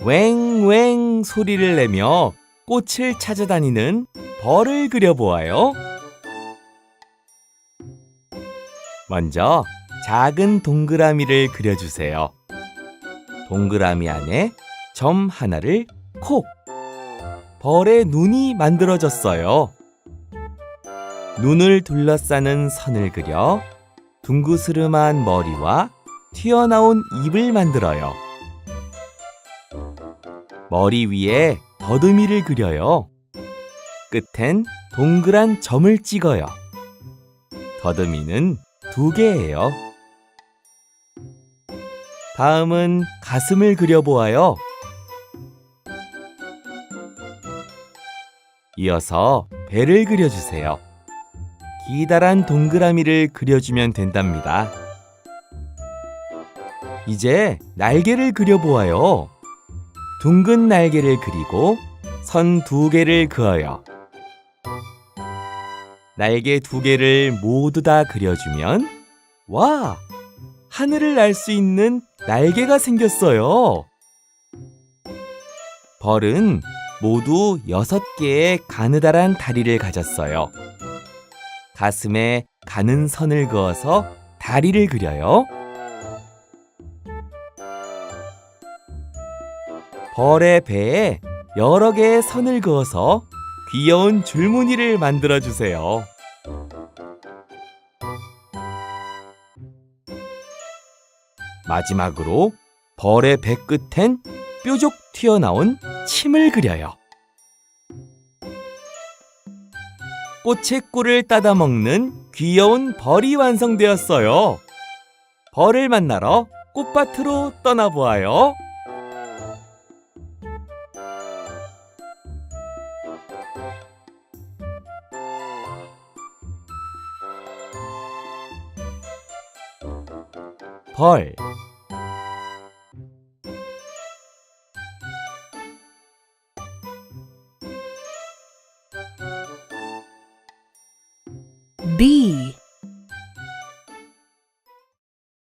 웽웽 소리를 내며 꽃을 찾아다니는 벌을 그려보아요. 먼저 작은 동그라미를 그려주세요. 동그라미 안에 점 하나를 콕! 벌의 눈이 만들어졌어요. 눈을 둘러싸는 선을 그려 둥그스름한 머리와 튀어나온 입을 만들어요. 머리 위에 더듬이를 그려요. 끝엔 동그란 점을 찍어요. 더듬이는 두 개예요. 다음은 가슴을 그려보아요. 이어서 배를 그려주세요. 기다란 동그라미를 그려주면 된답니다. 이제 날개를 그려보아요. 둥근 날개를 그리고 선 두 개를 그어요. 날개 두 개를 모두 다 그려주면 와! 하늘을 날 수 있는 날개가 생겼어요. 벌은 모두 여섯 개의 가느다란 다리를 가졌어요. 가슴에 가는 선을 그어서 다리를 그려요. 벌의 배에 여러 개의 선을 그어서 귀여운 줄무늬를 만들어 주세요. 마지막으로 벌의 배 끝엔 뾰족 튀어나온 침을 그려요. 꽃의 꿀을 따다 먹는 귀여운 벌이 완성되었어요. 벌을 만나러 꽃밭으로 떠나보아요. 벌 B